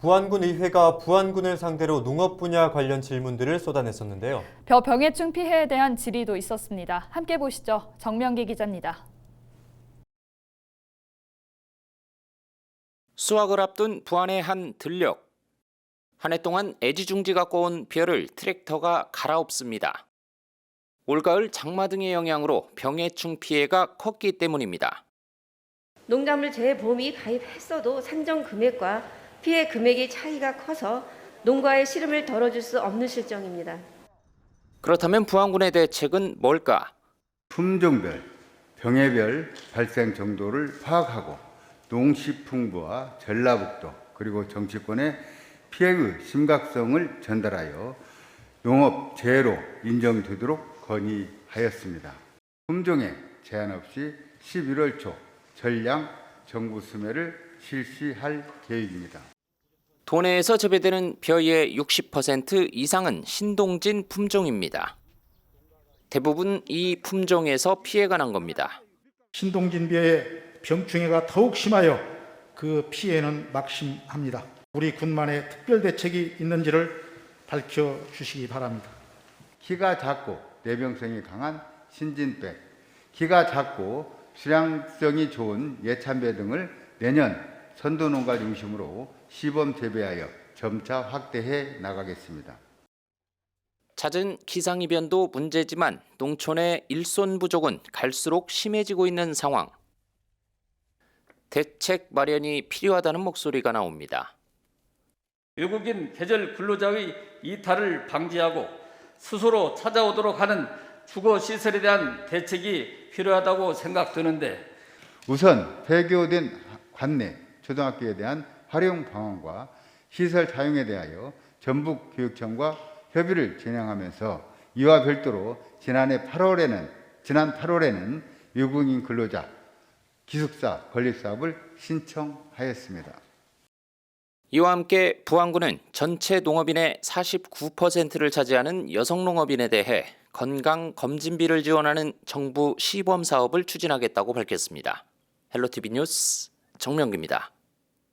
부안군 의회가 부안군을 상대로 농업 분야 관련 질문들을 쏟아냈었는데요. 벼 병해충 피해에 대한 질의도 있었습니다. 함께 보시죠. 정명기 기자입니다. 수확을 앞둔 부안의 한 들녘. 한 해 동안 애지중지가 꼬은 벼를 트랙터가 갈아엎습니다. 올가을 장마 등의 영향으로 병해충 피해가 컸기 때문입니다. 농작물 재보험이 가입했어도 산정 금액과 피해 금액의 차이가 커서 농가의 시름을 덜어줄 수 없는 실정입니다. 그렇다면 부안군의 대책은 뭘까? 품종별, 병해별 발생 정도를 파악하고 농식품부와 전라북도 그리고 정치권에 피해의 심각성을 전달하여 농업 재해로 인정되도록 건의하였습니다. 품종에 제한 없이 11월 초 전량 정부 수매를 실시할 계획입니다. 도내에서 재배되는 벼의 60% 이상은 신동진 품종입니다. 대부분 이 품종에서 피해가 난 겁니다. 신동진비의 병충해가 더욱 심하여 그 피해는 막심합니다. 우리 군만의 특별 대책이 있는지를 밝혀 주시기 바랍니다. 키가 작고 내병성이 강한 신진백, 키가 작고 수량성이 좋은 예찬배 등을 내년 선도농가 중심으로 시범 재배하여 점차 확대해 나가겠습니다. 잦은 기상이변도 문제지만 농촌의 일손 부족은 갈수록 심해지고 있는 상황. 대책 마련이 필요하다는 목소리가 나옵니다. 외국인 계절 근로자의 이탈을 방지하고 스스로 찾아오도록 하는 주거 시설에 대한 대책이 필요하다고 생각되는데 우선 폐교된 관내 초등학교에 대한 활용 방안과 시설 사용에 대하여 전북 교육청과 협의를 진행하면서 이와 별도로 지난해 8월에는 지난 8월에는 외국인 근로자 기숙사 건립 사업을 신청하였습니다. 이와 함께 부안군은 전체 농업인의 49%를 차지하는 여성 농업인에 대해 건강 검진비를 지원하는 정부 시범 사업을 추진하겠다고 밝혔습니다. 헬로티비 뉴스 정명기입니다.